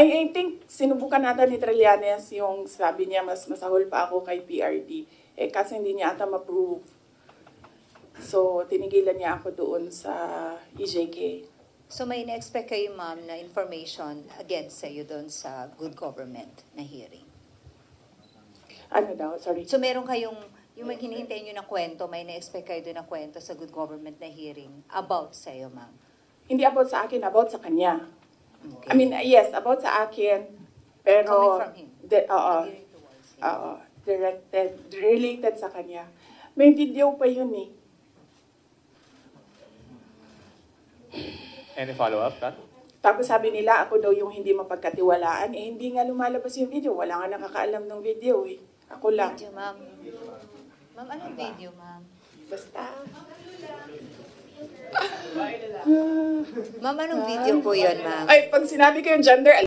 I, I think sinubukan nata ni Trillanes yung sabi niya mas masahol pa ako kay PRD. Eh kasi hindi niya ata ma-prove. So tinigilan niya ako doon sa EJK. So may na-expect kayo, ma'am, na information against sa'yo doon sa good government na hearing. Ano daw? Sorry. So meron kayong, yung may hinihintay nyo na kwento, may na-expect kayo doon na kwento sa good government na hearing about sa'yo, ma'am. Hindi about sa akin, about sa kanya. Okay. I mean, yes, about sa akin. Pero, Coming from him. de- oo, Hearing towards him. oo, directed, related sa kanya. May video pa yun eh. Any follow-up, Kat? Tapos sabi nila, ako daw yung hindi mapagkatiwalaan. Eh, hindi nga lumalabas yung video. Wala nga nakakaalam ng video eh. Ako lang. Video, ma'am. Ma'am, anong video, ma'am? Basta. Ma'am, anong video po yun, ma'am? Ay, pag sinabi ko yung gender,